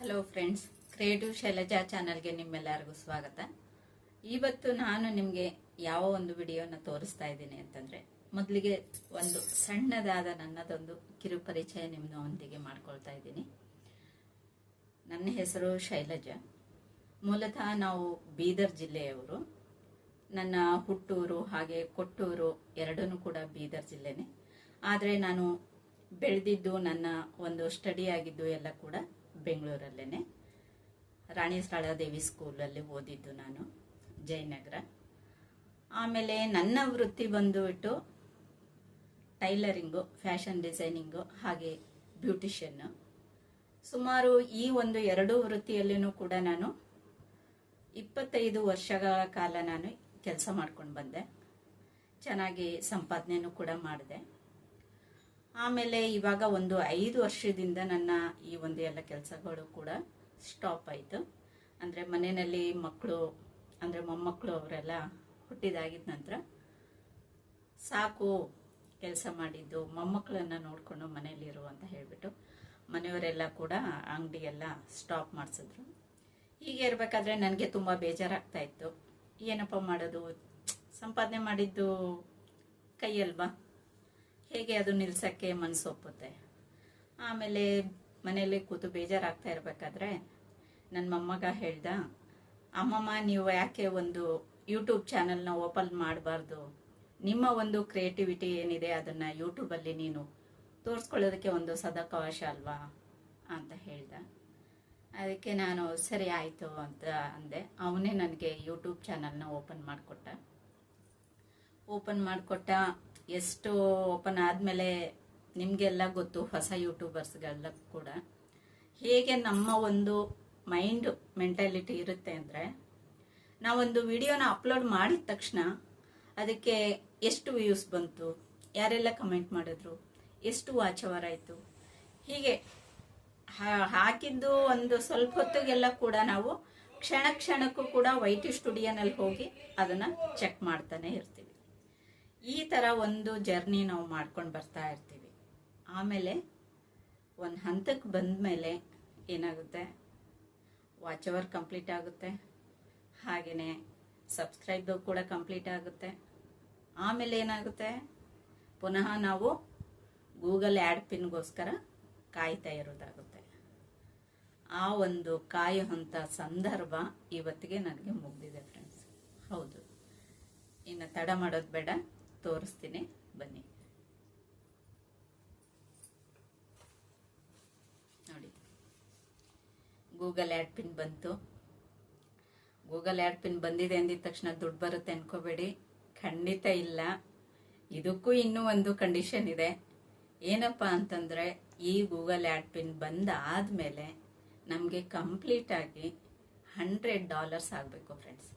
Hello friends creative Shailaja ಚಾನಲ್ಗೆ ನಿಮ್ಮೆಲ್ಲರಿಗೂ ಸ್ವಾಗತ. ಇವತ್ತು ನಾನು ನಿಮಗೆ ಯಾವ ಒಂದು ವಿಡಿಯೋನ ತೋರಿಸ್ತಾ ಇದ್ದೀನಿ ಅಂತಂದರೆ, ಮೊದಲಿಗೆ ಒಂದು ಸಣ್ಣದಾದ ನನ್ನದೊಂದು ಕಿರು ಪರಿಚಯ ನಿಮ್ಮೊಂದಿಗೆ ಮಾಡ್ಕೊಳ್ತಾ ಇದ್ದೀನಿ. ನನ್ನ ಹೆಸರು ಶೈಲಜಾ. ಮೂಲತಃ ನಾವು ಬೀದರ್ ಜಿಲ್ಲೆಯವರು. ನನ್ನ ಹುಟ್ಟೂರು ಹಾಗೆ ಕೊಟ್ಟೂರು ಎರಡನ್ನೂ ಕೂಡ ಬೀದರ್ ಜಿಲ್ಲೆನೇ. ಆದರೆ ನಾನು ಬೆಳೆದಿದ್ದು ನನ್ನ ಒಂದು ಸ್ಟಡಿ ಆಗಿದ್ದು ಎಲ್ಲ ಕೂಡ ಬೆಂಗಳೂರಲ್ಲೇ ರಾಣಿ ಸ್ಥಳದೇವಿ ಸ್ಕೂಲಲ್ಲಿ ಓದಿದ್ದು ನಾನು, ಜಯನಗರ. ಆಮೇಲೆ ನನ್ನ ವೃತ್ತಿ ಬಂದುಬಿಟ್ಟು ಟೈಲರಿಂಗು, ಫ್ಯಾಷನ್ ಡಿಸೈನಿಂಗು, ಹಾಗೆ ಬ್ಯೂಟಿಷಿಯನ್ನು ಸುಮಾರು ಈ ಒಂದು ಎರಡು ವೃತ್ತಿಯಲ್ಲಿನೂ ಕೂಡ ನಾನು ಇಪ್ಪತ್ತೈದು ವರ್ಷಗಳ ಕಾಲ ನಾನು ಕೆಲಸ ಮಾಡ್ಕೊಂಡು ಬಂದೆ. ಚೆನ್ನಾಗಿ ಸಂಪಾದನೆನೂ ಕೂಡ ಮಾಡಿದೆ. ಆಮೇಲೆ ಇವಾಗ ಒಂದು ಐದು ವರ್ಷದಿಂದ ನನ್ನ ಈ ಒಂದು ಎಲ್ಲ ಕೆಲಸಗಳು ಕೂಡ ಸ್ಟಾಪ್ ಆಯಿತು. ಅಂದರೆ ಮನೆಯಲ್ಲಿ ಮಕ್ಕಳು, ಅಂದರೆ ಮೊಮ್ಮಕ್ಕಳು ಅವರೆಲ್ಲ ಹುಟ್ಟಿದಾಗಿದ್ದ ನಂತರ ಸಾಕು ಕೆಲಸ ಮಾಡಿದ್ದು, ಮೊಮ್ಮಕ್ಕಳನ್ನು ನೋಡಿಕೊಂಡು ಮನೆಯಲ್ಲಿರು ಅಂತ ಹೇಳಿಬಿಟ್ಟು ಮನೆಯವರೆಲ್ಲ ಕೂಡ ಅಂಗಡಿಯೆಲ್ಲ ಸ್ಟಾಪ್ ಮಾಡಿಸಿದ್ರು. ಹೀಗೆ ಇರಬೇಕಾದ್ರೆ ನನಗೆ ತುಂಬ ಬೇಜಾರಾಗ್ತಾ ಇತ್ತು. ಏನಪ್ಪ ಮಾಡೋದು? ಸಂಪಾದನೆ ಮಾಡಿದ್ದು ಕೈಯಲ್ವಾ ಹೇಗೆ ಅದು ನಿಲ್ಸಕ್ಕೆ ಮನಸ್ಸು ಒಪ್ಪುತ್ತೆ? ಆಮೇಲೆ ಮನೆಯಲ್ಲಿ ಕೂತು ಬೇಜಾರಾಗ್ತಾ ಇರಬೇಕಾದ್ರೆ ನನ್ನ ಮೊಮ್ಮಗ ಹೇಳ್ದ, ಅಮ್ಮಮ್ಮ, ನೀವು ಯಾಕೆ ಒಂದು ಯೂಟ್ಯೂಬ್ ಚಾನಲ್ನ ಓಪನ್ ಮಾಡಬಾರ್ದು? ನಿಮ್ಮ ಒಂದು ಕ್ರಿಯೇಟಿವಿಟಿ ಏನಿದೆ ಅದನ್ನು ಯೂಟ್ಯೂಬಲ್ಲಿ ನೀನು ತೋರಿಸ್ಕೊಳ್ಳೋದಕ್ಕೆ ಒಂದು ಸದಕಾವಶ ಅಲ್ವಾ? ಅಂತ ಹೇಳ್ದ. ಅದಕ್ಕೆ ನಾನು ಸರಿ ಆಯಿತು ಅಂತ ಅಂದೆ. ಅವನೇ ನನಗೆ ಯೂಟ್ಯೂಬ್ ಚಾನಲ್ನ ಓಪನ್ ಮಾಡಿಕೊಟ್ಟ. ಓಪನ್ ಮಾಡಿಕೊಟ್ಟ. ಎಷ್ಟು ಓಪನ್ ಆದಮೇಲೆ ನಿಮಗೆಲ್ಲ ಗೊತ್ತು, ಹೊಸ ಯೂಟ್ಯೂಬರ್ಸ್ಗೆಲ್ಲ ಕೂಡ. ಹೇಗೆ ನಮ್ಮ ಒಂದು ಮೈಂಡ್ ಮೆಂಟಾಲಿಟಿ ಇರುತ್ತೆ ಅಂದರೆ, ನಾವೊಂದು ವಿಡಿಯೋನ ಅಪ್ಲೋಡ್ ಮಾಡಿದ ತಕ್ಷಣ ಅದಕ್ಕೆ ಎಷ್ಟು ವ್ಯೂಸ್ ಬಂತು, ಯಾರೆಲ್ಲ ಕಮೆಂಟ್ ಮಾಡಿದ್ರು, ಎಷ್ಟು ವಾಚ್ ಅವರ್ ಆಯಿತು, ಹೀಗೆ ಹಾಕಿದ್ದು ಒಂದು ಸ್ವಲ್ಪ ಹೊತ್ತಿಗೆಲ್ಲ ಕೂಡ ನಾವು ಕ್ಷಣ ಕ್ಷಣಕ್ಕೂ ಕೂಡ ವೈಟಿ ಸ್ಟುಡಿಯೋನಲ್ಲಿ ಹೋಗಿ ಅದನ್ನು ಚೆಕ್ ಮಾಡ್ತಾನೆ ಇರ್ತೀವಿ. ಈ ಥರ ಒಂದು ಜರ್ನಿ ನಾವು ಮಾಡ್ಕೊಂಡು ಬರ್ತಾ ಇರ್ತೀವಿ. ಆಮೇಲೆ ಒಂದು ಹಂತಕ್ಕೆ ಬಂದ ಮೇಲೆ ಏನಾಗುತ್ತೆ? ವಾಚ್ ಅವರ್ ಕಂಪ್ಲೀಟ್ ಆಗುತ್ತೆ. ಹಾಗೆಯೇ ಸಬ್ಸ್ಕ್ರೈಬ್ ಕೂಡ ಕಂಪ್ಲೀಟ್ ಆಗುತ್ತೆ. ಆಮೇಲೆ ಏನಾಗುತ್ತೆ? ಪುನಃ ನಾವು ಗೂಗಲ್ ಆ್ಯಡ್ ಪಿನ್ಗೋಸ್ಕರ ಕಾಯ್ತಾ ಇರೋದಾಗುತ್ತೆ. ಆ ಒಂದು ಕಾಯುವಂಥ ಸಂದರ್ಭ ಇವತ್ತಿಗೆ ನನಗೆ ಮುಗ್ದಿದೆ ಫ್ರೆಂಡ್ಸ್ ಹೌದು. ಇನ್ನು ತಡ ಮಾಡೋದು ಬೇಡ. ತೋರಿಸ್ತೀನಿ. ಬನ್ನಿ. ನೋಡಿ. ಗೂಗಲ್ ಆ್ಯಡ್ ಪಿನ್ ಬಂತು. ಗೂಗಲ್ ಆ್ಯಡ್ ಪಿನ್ ಬಂದಿದೆ ಅಂದಿದ ತಕ್ಷಣ ದುಡ್ಡು ಬರುತ್ತೆ ಅನ್ಕೋಬೇಡಿ. ಖಂಡಿತ ಇಲ್ಲ. ಇದಕ್ಕೂ ಇನ್ನೂ ಒಂದು ಕಂಡೀಷನ್ ಇದೆ. ಏನಪ್ಪ ಅಂತಂದರೆ ಈ ಗೂಗಲ್ ಆ್ಯಡ್ ಪಿನ್ ಬಂದಾದ ಆದಮೇಲೆ ನಮಗೆ ಕಂಪ್ಲೀಟಾಗಿ ಹಂಡ್ರೆಡ್ ಡಾಲರ್ಸ್ ಆಗಬೇಕು ಫ್ರೆಂಡ್ಸ್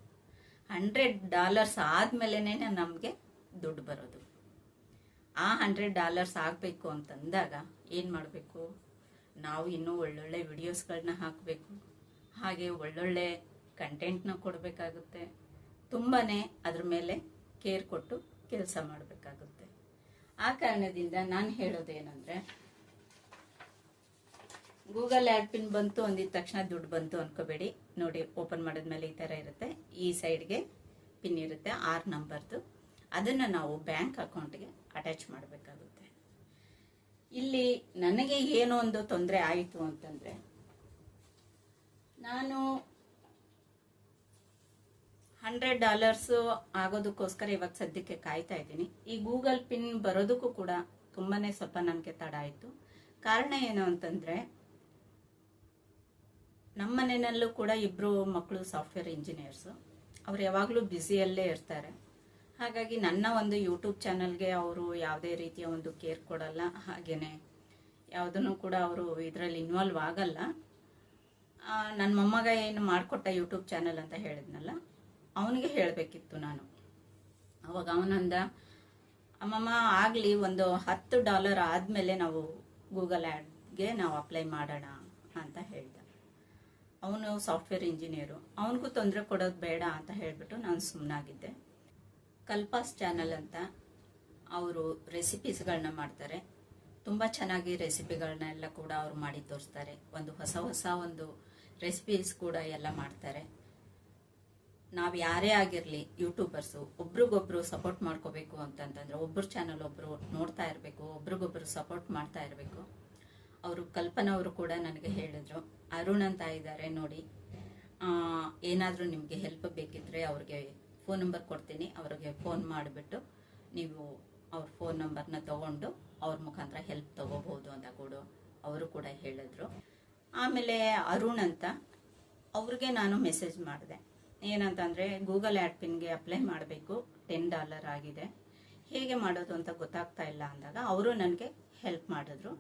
ಹಂಡ್ರೆಡ್ ಡಾಲರ್ಸ್ ಆದಮೇಲೆ ನಮಗೆ ದುಡ್ಡು ಬರೋದು. ಆ ಹಂಡ್ರೆಡ್ ಡಾಲರ್ಸ್ ಆಗಬೇಕು ಅಂತಂದಾಗ ಏನು ಮಾಡಬೇಕು? ನಾವು ಇನ್ನೂ ಒಳ್ಳೊಳ್ಳೆ ವಿಡಿಯೋಸ್ಗಳನ್ನ ಹಾಕಬೇಕು. ಹಾಗೆ ಒಳ್ಳೊಳ್ಳೆ ಕಂಟೆಂಟ್ನ ಕೊಡಬೇಕಾಗುತ್ತೆ. ತುಂಬಾ ಅದ್ರ ಮೇಲೆ ಕೇರ್ ಕೊಟ್ಟು ಕೆಲಸ ಮಾಡಬೇಕಾಗುತ್ತೆ. ಆ ಕಾರಣದಿಂದ ನಾನು ಹೇಳೋದೇನೆಂದರೆ ಗೂಗಲ್ ಆ್ಯಡ್ ಪಿನ್ ಬಂತು ಅಂದಿದ ತಕ್ಷಣ ದುಡ್ಡು ಬಂತು ಅನ್ಕೋಬೇಡಿ. ನೋಡಿ, ಓಪನ್ ಮಾಡಿದ್ಮೇಲೆ ಈ ಥರ ಇರುತ್ತೆ. ಈ ಸೈಡ್ಗೆ ಪಿನ್ ಇರುತ್ತೆ, ಆರ್ ನಂಬರ್ದು ಅದನ್ನು ನಾವು ಬ್ಯಾಂಕ್ ಅಕೌಂಟ್ಗೆ ಅಟ್ಯಾಚ್ ಮಾಡಬೇಕಾಗುತ್ತೆ. ಇಲ್ಲಿ ನನಗೆ ಏನೋ ಒಂದು ತೊಂದರೆ ಆಯಿತು ಅಂತಂದರೆ, ನಾನು ಹಂಡ್ರೆಡ್ ಡಾಲರ್ಸು ಆಗೋದಕ್ಕೋಸ್ಕರ ಇವಾಗ ಸದ್ಯಕ್ಕೆ ಕಾಯ್ತಾ ಇದ್ದೀನಿ. ಈ ಗೂಗಲ್ ಪಿನ್ ಬರೋದಕ್ಕೂ ಕೂಡ ತುಂಬಾ ಸ್ವಲ್ಪ ನನಗೆ ತಡ ಆಯಿತು. ಕಾರಣ ಏನು ಅಂತಂದ್ರೆ ನಮ್ಮ ಮನೆಯಲ್ಲೂ ಕೂಡ ಇಬ್ಬರು ಮಕ್ಕಳು ಸಾಫ್ಟ್ವೇರ್ ಇಂಜಿನಿಯರ್ಸು. ಅವ್ರು ಯಾವಾಗಲೂ ಬ್ಯುಸಿಯಲ್ಲೇ ಇರ್ತಾರೆ. ಹಾಗಾಗಿ ನನ್ನ ಒಂದು ಯೂಟ್ಯೂಬ್ ಚಾನಲ್ಗೆ ಅವರು ಯಾವುದೇ ರೀತಿಯ ಒಂದು ಕೇರ್ ಕೊಡಲ್ಲ. ಹಾಗೆಯೇ ಯಾವುದನ್ನು ಕೂಡ ಅವರು ಇದರಲ್ಲಿ ಇನ್ವಾಲ್ವ್ ಆಗಲ್ಲ. ನನ್ನ ಮೊಮ್ಮಗ ಏನು ಮಾಡಿಕೊಟ್ಟ ಯೂಟ್ಯೂಬ್ ಚಾನಲ್ ಅಂತ ಹೇಳಿದ್ನಲ್ಲ, ಅವನಿಗೆ ಹೇಳಬೇಕಿತ್ತು ನಾನು. ಅವಾಗ ಅವನಂದ ಅಮ್ಮಮ್ಮ, ಆಗಲಿ ಒಂದು ಹತ್ತು ಡಾಲರ್ ಆದಮೇಲೆ ನಾವು ಗೂಗಲ್ ಆ್ಯಡ್ಗೆ ನಾವು ಅಪ್ಲೈ ಮಾಡೋಣ ಅಂತ ಹೇಳ್ದ. ಅವನು ಸಾಫ್ಟ್ವೇರ್ ಇಂಜಿನಿಯರು. ಅವನಿಗೂ ತೊಂದರೆ ಕೊಡೋದು ಬೇಡ ಅಂತ ಹೇಳಿಬಿಟ್ಟು ನಾನು ಸುಮ್ಮನಾಗಿದ್ದೆ ಕಲ್ಪಾಸ್ ಚಾನಲ್ ಅಂತ ಅವರು ರೆಸಿಪೀಸ್ಗಳನ್ನ ಮಾಡ್ತಾರೆ. ತುಂಬ ಚೆನ್ನಾಗಿ ರೆಸಿಪಿಗಳನ್ನ ಎಲ್ಲ ಕೂಡ ಅವರು ಮಾಡಿ ತೋರಿಸ್ತಾರೆ. ಒಂದು ಹೊಸ ಹೊಸ ಒಂದು ರೆಸಿಪೀಸ್ ಕೂಡ ಎಲ್ಲ ಮಾಡ್ತಾರೆ. ನಾವು ಯಾರೇ ಆಗಿರಲಿ ಯೂಟ್ಯೂಬರ್ಸು, ಒಬ್ರಿಗೊಬ್ರು ಸಪೋರ್ಟ್ ಮಾಡ್ಕೋಬೇಕು ಅಂತಂತಂದ್ರೆ ಒಬ್ರು ಚಾನಲ್ ಒಬ್ರು ನೋಡ್ತಾ ಇರಬೇಕು, ಒಬ್ರಿಗೊಬ್ರು ಸಪೋರ್ಟ್ ಮಾಡ್ತಾ ಇರಬೇಕು. ಅವರು ಕಲ್ಪನಾ ಅವರು ಕೂಡ ನನಗೆ ಹೇಳಿದ್ರು. ಅರುಣ್ ಅಂತ ಇದ್ದಾರೆ ನೋಡಿ. ಏನಾದರೂ ನಿಮಗೆ ಹೆಲ್ಪ್ ಬೇಕಿದ್ರೆ ಅವ್ರಿಗೆ ಫೋನ್ ನಂಬರ್ ಕೊಡ್ತೀನಿ. ಅವ್ರಿಗೆ ಫೋನ್ ಮಾಡಿಬಿಟ್ಟು ನೀವು ಅವ್ರ ಫೋನ್ ನಂಬರ್ನ ತಗೊಂಡು ಅವ್ರ ಮುಖಾಂತರ ಹೆಲ್ಪ್ ತಗೋಬಹುದು ಅಂತ ಕೂಡ ಅವರು ಕೂಡ ಹೇಳಿದ್ರು. ಆಮೇಲೆ ಅರುಣ್ ಅಂತ ಅವ್ರಿಗೆ ನಾನು ಮೆಸೇಜ್ ಮಾಡಿದೆ. ಏನಂತಂದರೆ ಗೂಗಲ್ ಆ್ಯಡ್ ಪಿನ್ಗೆ ಅಪ್ಲೈ ಮಾಡಬೇಕು. ಟೆನ್ ಡಾಲರ್ ಆಗಿದೆ. ಹೇಗೆ ಮಾಡೋದು ಅಂತ ಗೊತ್ತಾಗ್ತಾ ಇಲ್ಲ ಅಂದಾಗ, ಅವರು ನನಗೆ ಹೆಲ್ಪ್ ಮಾಡಿದ್ರು.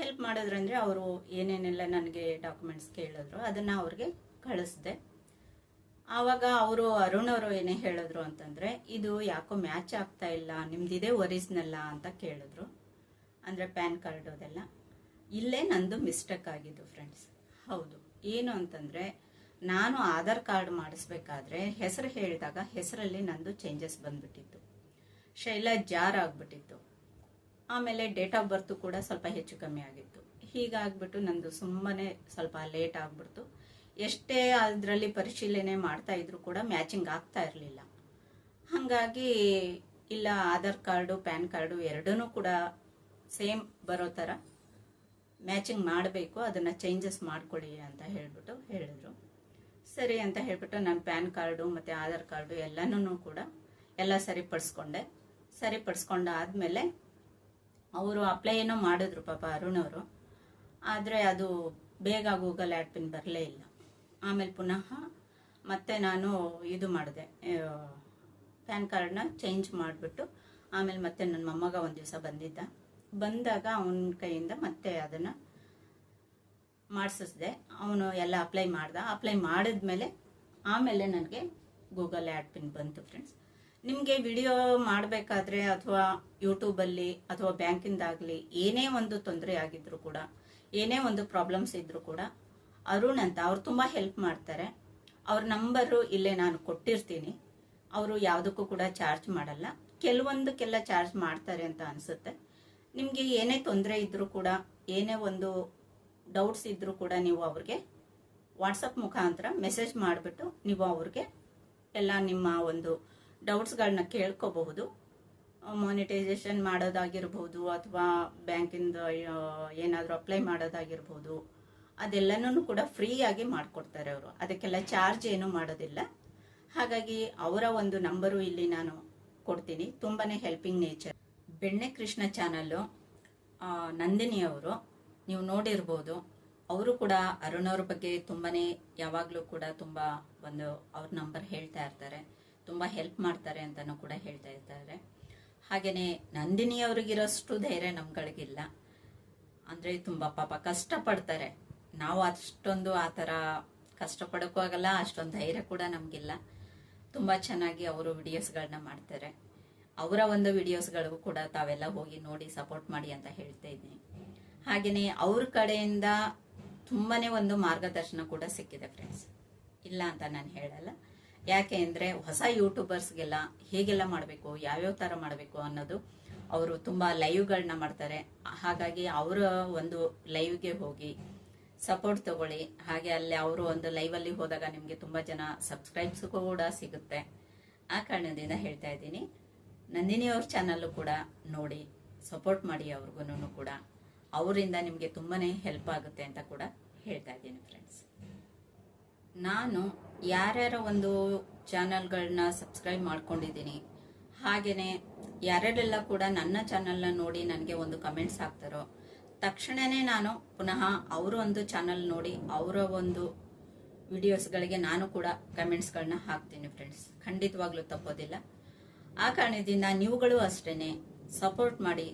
ಹೆಲ್ಪ್ ಮಾಡಿದ್ರಂದ್ರೆ ಅವರು ಏನೇನೆಲ್ಲ ನನಗೆ ಡಾಕ್ಯುಮೆಂಟ್ಸ್ ಕೇಳಿದ್ರು, ಅದನ್ನು ಅವ್ರಿಗೆ ಕಳಿಸ್ದೆ. ಆವಾಗ ಅವರು ಅರುಣ್ ಅವರು ಏನೇ ಹೇಳಿದ್ರು ಅಂತಂದರೆ, ಇದು ಯಾಕೋ ಮ್ಯಾಚ್ ಆಗ್ತಾ ಇಲ್ಲ, ನಿಮ್ದಿದೆ ಒರಿಜಿನಲ್ಲ ಅಂತ ಕೇಳಿದ್ರು. ಅಂದರೆ ಪ್ಯಾನ್ ಕಾರ್ಡ್ ಅದೆಲ್ಲ. ಇಲ್ಲೇ ನಂದು ಮಿಸ್ಟೇಕ್ ಆಗಿದ್ದು ಫ್ರೆಂಡ್ಸ್ ಹೌದು. ಏನು ಅಂತಂದರೆ, ನಾನು ಆಧಾರ್ ಕಾರ್ಡ್ ಮಾಡಿಸ್ಬೇಕಾದ್ರೆ ಹೆಸರು ಹೇಳಿದಾಗ ಹೆಸರಲ್ಲಿ ನಂದು ಚೇಂಜಸ್ ಬಂದ್ಬಿಟ್ಟಿತ್ತು. ಶೈಲಾ ಜಾರ್ ಆಗ್ಬಿಟ್ಟಿತ್ತು. ಆಮೇಲೆ ಡೇಟ್ ಆಫ್ ಬರ್ತು ಕೂಡ ಸ್ವಲ್ಪ ಹೆಚ್ಚು ಕಮ್ಮಿ ಆಗಿತ್ತು. ಹೀಗಾಗ್ಬಿಟ್ಟು ನಂದು ಸುಮ್ಮನೆ ಸ್ವಲ್ಪ ಲೇಟ್ ಆಗ್ಬಿಡ್ತು. ಎಷ್ಟೇ ಅದರಲ್ಲಿ ಪರಿಶೀಲನೆ ಮಾಡ್ತಾ ಇದ್ರು ಕೂಡ ಮ್ಯಾಚಿಂಗ್ ಆಗ್ತಾ ಇರಲಿಲ್ಲ. ಹಾಗಾಗಿ ಇಲ್ಲ, ಆಧಾರ್ ಕಾರ್ಡು, ಪ್ಯಾನ್ ಕಾರ್ಡು ಎರಡೂ ಕೂಡ ಸೇಮ್ ಬರೋ ಥರ ಮ್ಯಾಚಿಂಗ್ ಮಾಡಬೇಕು, ಅದನ್ನು ಚೇಂಜಸ್ ಮಾಡಿಕೊಳ್ಳಿ ಅಂತ ಹೇಳಿಬಿಟ್ಟು ಹೇಳಿದ್ರು. ಸರಿ ಅಂತ ಹೇಳಿಬಿಟ್ಟು ನಾನು ಪ್ಯಾನ್ ಕಾರ್ಡು ಮತ್ತು ಆಧಾರ್ ಕಾರ್ಡು ಎಲ್ಲನೂ ಕೂಡ ಎಲ್ಲ ಸರಿಪಡಿಸ್ಕೊಂಡೆ. ಸರಿಪಡಿಸ್ಕೊಂಡಾದ್ಮೇಲೆ ಅವರು ಅಪ್ಲೈ ಏನೋ ಮಾಡಿದ್ರು ಪಾಪ ಅರುಣ್ ಅವರು. ಆದರೆ ಅದು ಬೇಗ ಗೂಗಲ್ ಆ್ಯಡ್ ಪಿನ್ ಬರಲೇ ಇಲ್ಲ. ಆಮೇಲೆ ಪುನಃ ಮತ್ತೆ ನಾನು ಇದು ಮಾಡಿದೆ ಪ್ಯಾನ್ ಕಾರ್ಡ್ನ ಚೇಂಜ್ ಮಾಡಿಬಿಟ್ಟು ಆಮೇಲೆ ಮತ್ತೆ ನನ್ನ ಮೊಮ್ಮಗ ಒಂದು ದಿವಸ ಬಂದಿದ್ದ. ಬಂದಾಗ ಅವನ ಕೈಯಿಂದ ಮತ್ತೆ ಅದನ್ನು ಮಾಡಿಸಿದೆ ಅವನು ಎಲ್ಲ ಅಪ್ಲೈ ಮಾಡ್ದ. ಅಪ್ಲೈ ಮಾಡಿದ್ಮೇಲೆ ಆಮೇಲೆ ನನಗೆ ಗೂಗಲ್ ಆ್ಯಡ್ ಪಿನ್ ಬಂತು ಫ್ರೆಂಡ್ಸ್ ನಿಮಗೆ ವಿಡಿಯೋ ಮಾಡಬೇಕಾದ್ರೆ ಅಥವಾ ಯೂಟ್ಯೂಬಲ್ಲಿ ಅಥವಾ ಬ್ಯಾಂಕಿಂದಾಗಲಿ ಏನೇ ಒಂದು ತೊಂದರೆ ಆಗಿದ್ರು ಕೂಡ, ಏನೇ ಒಂದು ಪ್ರಾಬ್ಲಮ್ಸ್ ಇದ್ರೂ ಕೂಡ ಅರುಣ್ ಅಂತ ಅವ್ರು ತುಂಬ ಹೆಲ್ಪ್ ಮಾಡ್ತಾರೆ. ಅವ್ರ ನಂಬರು ಇಲ್ಲೇ ನಾನು ಕೊಟ್ಟಿರ್ತೀನಿ. ಅವರು ಯಾವುದಕ್ಕೂ ಕೂಡ ಚಾರ್ಜ್ ಮಾಡಲ್ಲ. ಕೆಲವೊಂದಕ್ಕೆಲ್ಲ ಚಾರ್ಜ್ ಮಾಡ್ತಾರೆ ಅಂತ ಅನಿಸುತ್ತೆ. ನಿಮಗೆ ಏನೇ ತೊಂದರೆ ಇದ್ದರೂ ಕೂಡ, ಏನೇ ಒಂದು ಡೌಟ್ಸ್ ಇದ್ದರೂ ಕೂಡ ನೀವು ಅವ್ರಿಗೆ ವಾಟ್ಸಪ್ ಮುಖಾಂತರ ಮೆಸೇಜ್ ಮಾಡಿಬಿಟ್ಟು ನೀವು ಅವ್ರಿಗೆ ಎಲ್ಲ ನಿಮ್ಮ ಒಂದು ಡೌಟ್ಸ್ಗಳನ್ನ ಕೇಳ್ಕೋಬಹುದು. ಮಾನಿಟೈಸೇಷನ್ ಮಾಡೋದಾಗಿರ್ಬೋದು ಅಥವಾ ಬ್ಯಾಂಕಿಂದ ಏನಾದರೂ ಅಪ್ಲೈ ಮಾಡೋದಾಗಿರ್ಬೋದು ಅದೆಲ್ಲನೂ ಕೂಡ ಫ್ರೀಯಾಗಿ ಮಾಡಿಕೊಡ್ತಾರೆ ಅವರು. ಅದಕ್ಕೆಲ್ಲ ಚಾರ್ಜ್ ಏನು ಮಾಡೋದಿಲ್ಲ. ಹಾಗಾಗಿ ಅವರ ಒಂದು ನಂಬರು ಇಲ್ಲಿ ನಾನು ಕೊಡ್ತೀನಿ. ತುಂಬಾನೇ ಹೆಲ್ಪಿಂಗ್ ನೇಚರ್ ಬೆಣ್ಣೆ ಕೃಷ್ಣ ಚಾನಲ್ಲು ನಂದಿನಿ ಅವರು, ನೀವು ನೋಡಿರ್ಬೋದು, ಅವರು ಕೂಡ ಅರುಣ್ ಅವ್ರ ಬಗ್ಗೆ ತುಂಬಾ ಯಾವಾಗಲೂ ಕೂಡ ತುಂಬ ಒಂದು ಅವ್ರ ನಂಬರ್ ಹೇಳ್ತಾ ಇರ್ತಾರೆ. ತುಂಬ ಹೆಲ್ಪ್ ಮಾಡ್ತಾರೆ ಅಂತಲೂ ಕೂಡ ಹೇಳ್ತಾ ಇದ್ದಾರೆ ಹಾಗೆಯೇ ನಂದಿನಿ ಅವ್ರಿಗಿರೋಷ್ಟು ಧೈರ್ಯ ನಮ್ಗಳಿಗಿಲ್ಲ. ಅಂದರೆ ತುಂಬ ಪಾಪ ಕಷ್ಟಪಡ್ತಾರೆ. ನಾವು ಅಷ್ಟೊಂದು ಆ ಥರ ಕಷ್ಟಪಡೋಕ್ಕೂ ಆಗಲ್ಲ, ಅಷ್ಟೊಂದು ಧೈರ್ಯ ಕೂಡ ನಮಗಿಲ್ಲ. ತುಂಬ ಚೆನ್ನಾಗಿ ಅವರು ವಿಡಿಯೋಸ್ಗಳನ್ನ ಮಾಡ್ತಾರೆ. ಅವರ ಒಂದು ವಿಡಿಯೋಸ್ಗಳಿಗೂ ಕೂಡ ತಾವೆಲ್ಲ ಹೋಗಿ ನೋಡಿ ಸಪೋರ್ಟ್ ಮಾಡಿ ಅಂತ ಹೇಳ್ತಾ ಇದ್ದೀನಿ. ಹಾಗೆಯೇ ಅವ್ರ ಕಡೆಯಿಂದ ತುಂಬಾನೇ ಒಂದು ಮಾರ್ಗದರ್ಶನ ಕೂಡ ಸಿಕ್ಕಿದೆ ಫ್ರೆಂಡ್ಸ್ ಇಲ್ಲ ಅಂತ ನಾನು ಹೇಳಲ್ಲ. ಯಾಕೆ ಅಂದರೆ ಹೊಸ ಯೂಟ್ಯೂಬರ್ಸ್ಗೆಲ್ಲ ಹೇಗೆಲ್ಲ ಮಾಡಬೇಕು, ಯಾವ್ಯಾವ ಥರ ಮಾಡಬೇಕು ಅನ್ನೋದು ಅವರು ತುಂಬ ಲೈವ್ಗಳನ್ನ ಮಾಡ್ತಾರೆ. ಹಾಗಾಗಿ ಅವರ ಒಂದು ಲೈವ್ಗೆ ಹೋಗಿ ಸಪೋರ್ಟ್ ತಗೊಳ್ಳಿ. ಹಾಗೆ ಅಲ್ಲಿ ಅವರು ಒಂದು ಲೈವಲ್ಲಿ ಹೋದಾಗ ನಿಮಗೆ ತುಂಬ ಜನ ಸಬ್ಸ್ಕ್ರೈಬ್ಸ್ ಕೂಡ ಸಿಗುತ್ತೆ. ಆ ಕಾರಣದಿಂದ ಹೇಳ್ತಾ ಇದ್ದೀನಿ. ನಂದಿನಿ ಅವ್ರ ಚಾನಲ್ಲು ಕೂಡ ನೋಡಿ ಸಪೋರ್ಟ್ ಮಾಡಿ ಅವ್ರಿಗೂ ಕೂಡ. ಅವರಿಂದ ನಿಮಗೆ ತುಂಬಾನೇ ಹೆಲ್ಪ್ ಆಗುತ್ತೆ ಅಂತ ಕೂಡ ಹೇಳ್ತಾ ಇದ್ದೀನಿ ಫ್ರೆಂಡ್ಸ್ ನಾನು ಯಾರ್ಯಾರ ಒಂದು ಚಾನಲ್ಗಳನ್ನ ಸಬ್ಸ್ಕ್ರೈಬ್ ಮಾಡ್ಕೊಂಡಿದ್ದೀನಿ. ಹಾಗೆಯೇ ಯಾರ್ಯಾರೆಲ್ಲ ಕೂಡ ನನ್ನ ಚಾನಲ್ನ ನೋಡಿ ನನಗೆ ಒಂದು ಕಮೆಂಟ್ಸ್ ಹಾಕ್ತಾರೋ ತಕ್ಷಣವೇ ನಾನು ಪುನಃ ಅವರ ಒಂದು ಚಾನಲ್ ನೋಡಿ ಅವರ ಒಂದು ವಿಡಿಯೋಸ್ಗಳಿಗೆ ನಾನು ಕೂಡ ಕಮೆಂಟ್ಸ್ಗಳನ್ನ ಹಾಕ್ತೀನಿ ಫ್ರೆಂಡ್ಸ್. ಖಂಡಿತವಾಗ್ಲೂ ತಪ್ಪೋದಿಲ್ಲ. ಆ ಕಾರಣದಿಂದ ನೀವುಗಳು ಅಷ್ಟೇ ಸಪೋರ್ಟ್ ಮಾಡಿ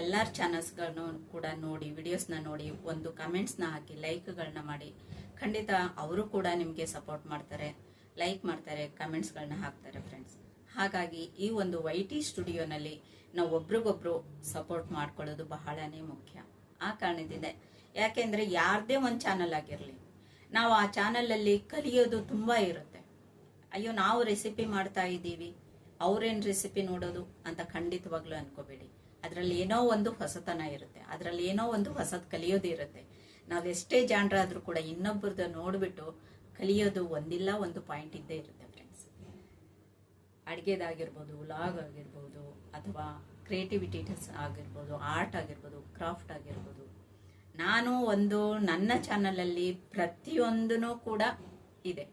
ಎಲ್ಲರ ಚಾನಲ್ಸ್ಗಳನ್ನು ಕೂಡ ನೋಡಿ, ವಿಡಿಯೋಸ್ನ ನೋಡಿ ಒಂದು ಕಮೆಂಟ್ಸ್ನ ಹಾಕಿ ಲೈಕ್ಗಳನ್ನ ಮಾಡಿ. ಖಂಡಿತ ಅವರು ಕೂಡ ನಿಮಗೆ ಸಪೋರ್ಟ್ ಮಾಡ್ತಾರೆ ಲೈಕ್ ಮಾಡ್ತಾರೆ ಕಮೆಂಟ್ಸ್ಗಳನ್ನ ಹಾಕ್ತಾರೆ ಫ್ರೆಂಡ್ಸ್ ಹಾಗಾಗಿ ಈ ಒಂದು ವೈ ಟಿ ಸ್ಟುಡಿಯೋನಲ್ಲಿ ನಾವು ಒಬ್ರಿಗೊಬ್ರು ಸಪೋರ್ಟ್ ಮಾಡ್ಕೊಳ್ಳೋದು ಬಹಳನೇ ಮುಖ್ಯ. ಆ ಕಾರಣದಿಂದ ಯಾಕೆಂದರೆ ಯಾರದೇ ಒಂದು ಚಾನಲ್ ಆಗಿರಲಿ, ನಾವು ಆ ಚಾನಲಲ್ಲಿ ಕಲಿಯೋದು ತುಂಬ ಇರುತ್ತೆ. ಅಯ್ಯೋ, ನಾವು ರೆಸಿಪಿ ಮಾಡ್ತಾ ಇದ್ದೀವಿ, ಅವ್ರೇನು ರೆಸಿಪಿ ನೋಡೋದು ಅಂತ ಖಂಡಿತವಾಗ್ಲೂ ಅನ್ಕೋಬೇಡಿ. ಅದರಲ್ಲಿ ಏನೋ ಒಂದು ಹೊಸತನ ಇರುತ್ತೆ, ಅದರಲ್ಲಿ ಏನೋ ಒಂದು ಹೊಸದು ಕಲಿಯೋದು ಇರುತ್ತೆ. ನಾವೆಷ್ಟೇ ಜಾಣರಾದರೂ ಕೂಡ ಇನ್ನೊಬ್ಬರದ್ದು ನೋಡಿಬಿಟ್ಟು ಕಲಿಯೋದು ಒಂದಿಲ್ಲ, ಒಂದು ಪಾಯಿಂಟ್ ಇದ್ದೇ ಇರುತ್ತೆ ಫ್ರೆಂಡ್ಸ್ ಅಡುಗೆದಾಗಿರ್ಬೋದು ಲಾಗ್ ಆಗಿರ್ಬೋದು, ಅಥವಾ ಕ್ರಿಯೇಟಿವಿಟಿಸ್ ಆಗಿರ್ಬೋದು ಆರ್ಟ್ ಆಗಿರ್ಬೋದು ಕ್ರಾಫ್ಟ್ ಆಗಿರ್ಬೋದು. ನಾನು ಒಂದು, ನನ್ನ ಚಾನಲಲ್ಲಿ ಪ್ರತಿಯೊಂದೂ ಕೂಡ ಇದೆ.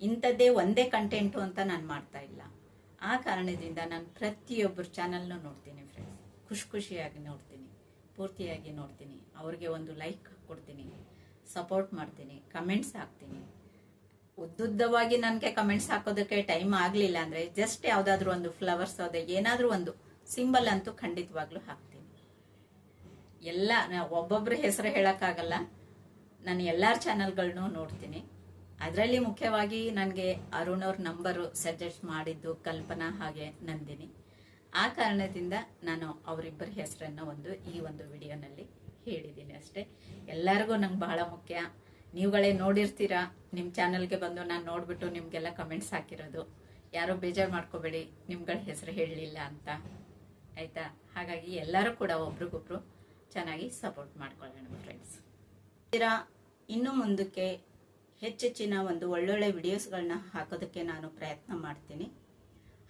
ಇಂಥದ್ದೇ ಒಂದೇ ಕಂಟೆಂಟು ಅಂತ ನಾನು ಮಾಡ್ತಾ ಇಲ್ಲ. ಆ ಕಾರಣದಿಂದ ನಾನು ಪ್ರತಿಯೊಬ್ಬರ ಚಾನಲ್ನೂ ನೋಡ್ತೀನಿ ಫ್ರೆಂಡ್ಸ್ ಖುಷಿ ಖುಷಿಯಾಗಿ ನೋಡ್ತೀನಿ, ಪೂರ್ತಿಯಾಗಿ ನೋಡ್ತೀನಿ. ಅವ್ರಿಗೆ ಒಂದು ಲೈಕ್ ಕೊಡ್ತೀನಿ. ಸಪೋರ್ಟ್ ಮಾಡ್ತೀನಿ. ಕಮೆಂಟ್ಸ್ ಹಾಕ್ತೀನಿ. ಉದ್ದುದ್ದವಾಗಿ ನನಗೆ ಕಮೆಂಟ್ಸ್ ಹಾಕೋದಕ್ಕೆ ಟೈಮ್ ಆಗಲಿಲ್ಲ ಅಂದರೆ ಜಸ್ಟ್ ಯಾವುದಾದ್ರೂ ಒಂದು ಫ್ಲವರ್ಸ್ ಅದೇ, ಏನಾದರೂ ಒಂದು ಸಿಂಬಲ್ ಅಂತೂ ಖಂಡಿತವಾಗ್ಲೂ ಹಾಕ್ತೀನಿ. ಎಲ್ಲ ಒಬ್ಬೊಬ್ಬರ ಹೆಸರು ಹೇಳೋಕ್ಕಾಗಲ್ಲ. ನಾನು ಎಲ್ಲಾರ ಚಾನಲ್ಗಳನ್ನೂ ನೋಡ್ತೀನಿ. ಅದರಲ್ಲಿ ಮುಖ್ಯವಾಗಿ ನನಗೆ ಅರುಣ್ ಅವ್ರ ನಂಬರು ಸಜೆಸ್ಟ್ ಮಾಡಿದ್ದು ಕಲ್ಪನಾ ಹಾಗೆ ನಂದಿನಿ. ಆ ಕಾರಣದಿಂದ ನಾನು ಅವರಿಬ್ಬರ ಹೆಸರನ್ನು ಒಂದು ಈ ಒಂದು ವಿಡಿಯೋನಲ್ಲಿ ಹೇಳಿದ್ದೀನಿ ಅಷ್ಟೇ. ಎಲ್ಲರಿಗೂ ನಂಗೆ ಬಹಳ ಮುಖ್ಯ. ನೀವುಗಳೇ ನೋಡಿರ್ತೀರಾ? ನಿಮ್ಮ ಚಾನಲ್ಗೆ ಬಂದು ನಾನು ನೋಡ್ಬಿಟ್ಟು ನಿಮಗೆಲ್ಲ ಕಮೆಂಟ್ಸ್ ಹಾಕಿರೋದು. ಯಾರೋ ಬೇಜಾರು ಮಾಡ್ಕೋಬೇಡಿ, ನಿಮ್ಗಳ ಹೆಸರು ಹೇಳಲಿಲ್ಲ ಅಂತ. ಆಯಿತಾ? ಹಾಗಾಗಿ ಎಲ್ಲರೂ ಕೂಡ ಒಬ್ರಿಗೊಬ್ರು ಚೆನ್ನಾಗಿ ಸಪೋರ್ಟ್ ಮಾಡ್ಕೊಳ್ಳೋಣ ಫ್ರೆಂಡ್ಸ್ ಇನ್ನು ಮುಂದಕ್ಕೆ ಹೆಚ್ಚೆಚ್ಚಿನ ಒಂದು ಒಳ್ಳೊಳ್ಳೆ ವಿಡಿಯೋಸ್ಗಳನ್ನ ಹಾಕೋದಕ್ಕೆ ನಾನು ಪ್ರಯತ್ನ ಮಾಡ್ತೀನಿ.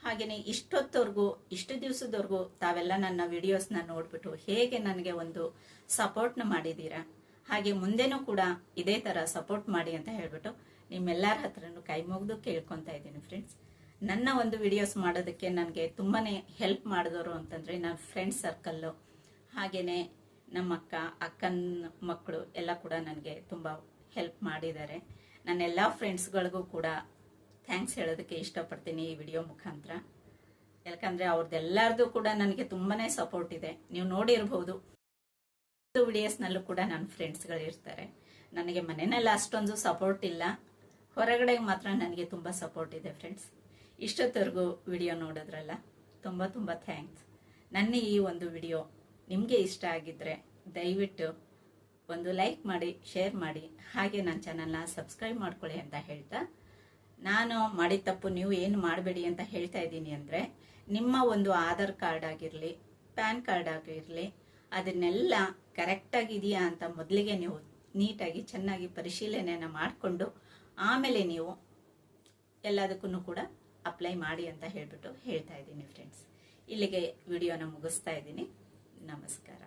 ಹಾಗೆಯೇ ಇಷ್ಟೊತ್ತವರೆಗೂ, ಇಷ್ಟು ದಿವಸದವರೆಗೂ ತಾವೆಲ್ಲ ನನ್ನ ವಿಡಿಯೋಸ್ನ ನೋಡ್ಬಿಟ್ಟು ಹೇಗೆ ನನಗೆ ಒಂದು ಸಪೋರ್ಟ್ನ ಮಾಡಿದ್ದೀರಾ? ಹಾಗೆ ಮುಂದೆನೂ ಕೂಡ ಇದೇ ಥರ ಸಪೋರ್ಟ್ ಮಾಡಿ ಅಂತ ಹೇಳ್ಬಿಟ್ಟು ನಿಮ್ಮೆಲ್ಲರ ಹತ್ರನೂ ಕೈ ಮುಗಿದು ಕೇಳ್ಕೊತಾ ಇದ್ದೀನಿ ಫ್ರೆಂಡ್ಸ್ ನನ್ನ ಒಂದು ವಿಡಿಯೋಸ್ ಮಾಡೋದಕ್ಕೆ ನನಗೆ ತುಂಬಾ ಹೆಲ್ಪ್ ಮಾಡಿದವರು ಅಂತಂದರೆ ನನ್ನ ಫ್ರೆಂಡ್ ಸರ್ಕಲ್ಲು ಹಾಗೆಯೇ ನಮ್ಮ ಅಕ್ಕ, ಅಕ್ಕನ ಮಕ್ಕಳು ಎಲ್ಲ ಕೂಡ ನನಗೆ ತುಂಬ ಹೆಲ್ಪ್ ಮಾಡಿದ್ದಾರೆ. ನನ್ನೆಲ್ಲ ಫ್ರೆಂಡ್ಸ್ಗಳಿಗೂ ಕೂಡ ಥ್ಯಾಂಕ್ಸ್ ಹೇಳೋದಕ್ಕೆ ಇಷ್ಟಪಡ್ತೀನಿ ಈ ವಿಡಿಯೋ ಮುಖಾಂತರ. ಯಾಕಂದರೆ ಅವ್ರದ್ದೆಲ್ಲರದು ಕೂಡ ನನಗೆ ತುಂಬಾನೇ ಸಪೋರ್ಟ್ ಇದೆ. ನೀವು ನೋಡಿರ್ಬೋದು ವಿಡಿಯೋಸ್ನಲ್ಲೂ ಕೂಡ ನನ್ನ ಫ್ರೆಂಡ್ಸ್ಗಳು ಇರ್ತಾರೆ. ನನಗೆ ಮನೆಯಲ್ಲಿ ಅಷ್ಟೊಂದು ಸಪೋರ್ಟ್ ಇಲ್ಲ. ಹೊರಗಡೆ ಮಾತ್ರ ನನಗೆ ತುಂಬ ಸಪೋರ್ಟ್ ಇದೆ ಫ್ರೆಂಡ್ಸ್ ಇಷ್ಟೊತ್ತವರೆಗೂ ವಿಡಿಯೋ ನೋಡೋದ್ರಲ್ಲ, ತುಂಬ ತುಂಬ ಥ್ಯಾಂಕ್ಸ್ ನನ್ನ ಈ ಒಂದು ವಿಡಿಯೋ ನಿಮಗೆ ಇಷ್ಟ ಆಗಿದ್ರೆ ದಯವಿಟ್ಟು ಒಂದು ಲೈಕ್ ಮಾಡಿ ಶೇರ್ ಮಾಡಿ. ಹಾಗೆ ನನ್ನ ಚಾನಲ್ನ ಸಬ್ಸ್ಕ್ರೈಬ್ ಮಾಡ್ಕೊಳ್ಳಿ ಅಂತ ಹೇಳ್ತಾ ನಾನು ಮಾಡಿದ ತಪ್ಪು ನೀವು ಏನು ಮಾಡಬೇಡಿ ಅಂತ ಹೇಳ್ತಾ ಇದ್ದೀನಿ ಅಂದರೆ, ನಿಮ್ಮ ಒಂದು ಆಧಾರ್ ಕಾರ್ಡ್ ಆಗಿರಲಿ, ಪ್ಯಾನ್ ಕಾರ್ಡ್ ಆಗಿರಲಿ, ಅದನ್ನೆಲ್ಲ ಕರೆಕ್ಟಾಗಿದೆಯಾ ಅಂತ ಮೊದಲಿಗೆ ನೀವು ನೀಟಾಗಿ ಚೆನ್ನಾಗಿ ಪರಿಶೀಲನೆಯನ್ನು ಮಾಡಿಕೊಂಡು, ಆಮೇಲೆ ನೀವು ಎಲ್ಲದಕ್ಕೂ ಕೂಡ ಅಪ್ಲೈ ಮಾಡಿ ಅಂತ ಹೇಳಿಬಿಟ್ಟು ಹೇಳ್ತಾ ಇದ್ದೀನಿ ಫ್ರೆಂಡ್ಸ್ ಇಲ್ಲಿಗೆ ವಿಡಿಯೋನ ಮುಗಿಸ್ತಾ ಇದ್ದೀನಿ. ನಮಸ್ಕಾರ.